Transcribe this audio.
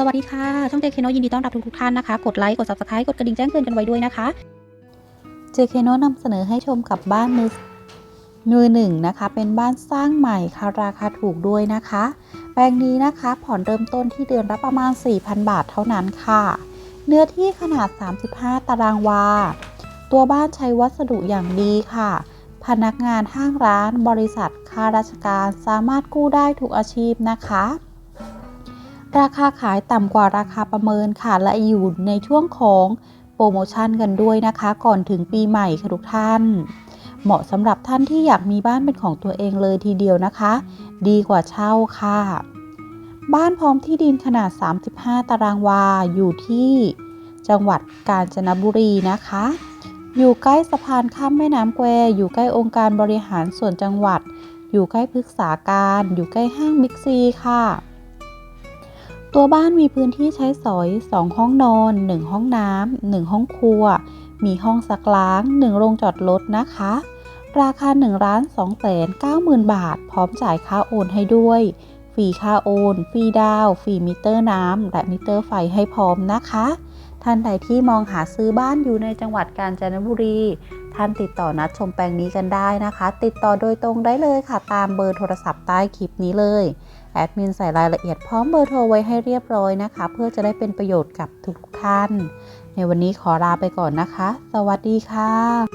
สวัสดีค่ะ ช่องเจเคโนยินดีต้อนรับทุกๆท่านนะคะ กดไลค์ กด subscribe กดกระดิ่งแจ้งเตือนกันไว้ด้วยนะคะเจเคโนนำเสนอให้ชมกับบ้านมือมือหนึ่งนะคะ เป็นบ้านสร้างใหม่ค่ะราคาถูกด้วยนะคะ แปลงนี้นะคะ ผ่อนเริ่มต้นที่เดือนละประมาณ 4,000 บาทเท่านั้นค่ะ เนื้อที่ขนาด 35 ตารางวา ตัวบ้านใช้วัสดุอย่างดีค่ะ พนักงานห้างร้าน บริษัทข้าราชการสามารถกู้ได้ทุกอาชีพนะคะ ราคาขายต่ำกว่าราคาประเมินค่ะ และอยู่ในช่วงของโปรโมชั่นกันด้วยนะคะ ก่อนถึงปีใหม่ค่ะทุกท่าน เหมาะสำหรับท่านที่อยากมีบ้านเป็นของตัวเองเลยทีเดียวนะคะ ดีกว่าเช่าค่ะ บ้านพร้อมที่ดินขนาด 35 ตารางวา อยู่ที่จังหวัดกาญจนบุรีนะคะ อยู่ใกล้สะพานข้ามแม่น้ำแควอยู่ใกล้องค์การบริหารส่วนจังหวัด อยู่ใกล้พฤกษาการ อยู่ใกล้ห้างบิ๊กซีค่ะ ตัวบ้านมีพื้นที่ใช้สอย 2 ห้องนอน 1 ห้องน้ำ1ห้องครัว มีห้องซักล้าง 1 โรงจอดรถนะคะ ราคา1ล้าน2แสน9หมื่นบาท พร้อมจ่ายค่าโอนให้ด้วย ฟรีค่าโอน ฟรีดาว ฟรีมิเตอร์น้ำ และมิเตอร์ไฟให้พร้อมนะคะ ท่านใดที่มองหาซื้อบ้านอยู่ในจังหวัดกาญจนบุรี ท่านติดต่อนัดชมแปลงนี้กันได้นะคะ ติดต่อโดยตรงได้เลยค่ะ ตามเบอร์โทรศัพท์ใต้คลิปนี้เลยแอดมินใส่รายละเอียดพร้อมเบอร์โทรไว้ให้เรียบร้อยนะคะ เพื่อจะได้เป็นประโยชน์กับทุกท่าน ในวันนี้ขอลาไปก่อนนะคะ สวัสดีค่ะ